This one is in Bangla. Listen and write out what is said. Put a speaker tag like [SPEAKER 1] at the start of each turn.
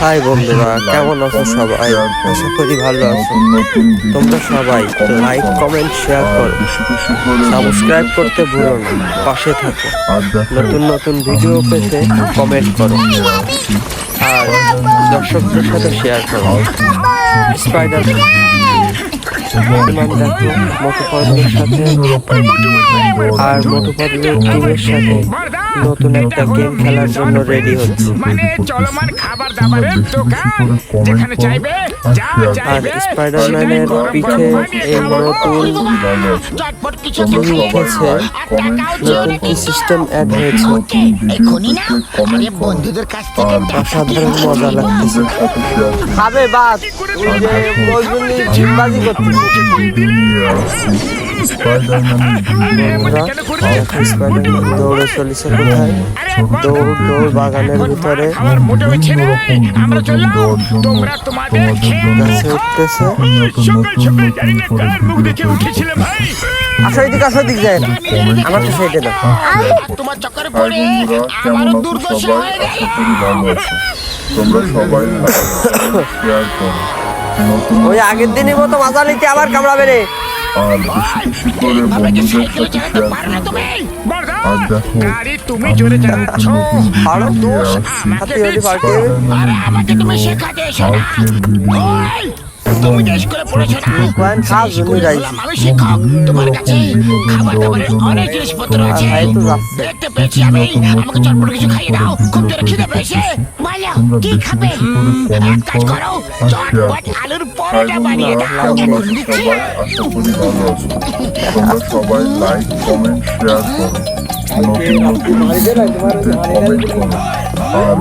[SPEAKER 1] হাই বন্ধুরা কেমন আছো সবাই? আশা করি। ভালো আছো। তোমরা সবাই লাইক কমেন্ট শেয়ার করো। সাবস্ক্রাইব করতে ভুলো না। পাশে থাকো। নতুন নতুন ভিডিও পেতে কমেন্ট করো। আর দর্শকদের সাথে শেয়ার করো। স্পাইডার সাথে আর মোটু টিমের সাথে নতুন একটা গেম খেলার জন্য রেডি হচ্ছে
[SPEAKER 2] চলমান খাবার দাবারের দোকান যেখানে চাইবে যা
[SPEAKER 1] আর স্পাইডারম্যানের পিঠে এই নতুন উঠেছে কি সিস্টেম অ্যাড হয়েছে
[SPEAKER 3] এখনই না? আরে বন্ধুদের কাছ থেকে
[SPEAKER 1] অসাধারণ মজা লাগতেছে খাবে বাস। ওই যে ওইগুলি জিম্বাজি করতেছে। বন্ধুরা দেখো স্পাইডারম্যান দৌড়ে দৌড় দৌড় বাগানের ভিতরে গাছে উঠতেছে এদিকে যায় না আমার
[SPEAKER 3] তোমার হয়ে
[SPEAKER 4] সবাই
[SPEAKER 1] ওই আগের দিনই মতো মাজা নিতে আবার কামড়া রে
[SPEAKER 4] করো
[SPEAKER 3] তুমি?
[SPEAKER 2] জোরে চালাচ্ছ
[SPEAKER 1] আরও
[SPEAKER 2] দোষ আমাকে দিচ্ছ।
[SPEAKER 1] পাল্টে
[SPEAKER 3] আমাকে তুমি শেখাতে এসো তুমি যে স্কুলে পড়েছো না আমি শিক্ষক তোমার কাছে খাবার দাবারের অনেক জিনিসপত্র আছে। দেখতে পেয়েছি আমি আমাকে চটপট কিছু খাইয়ে দাও খুব জোরে খিদে পেয়েছে বলো কি খাবে এক কাজ করো চটপট আলুর পরোটা বানিয়ে দাও এখন দিচ্ছি
[SPEAKER 4] সবাই করি লাইক কমেন্ট শেয়ার করো নতুন নতুন করো আর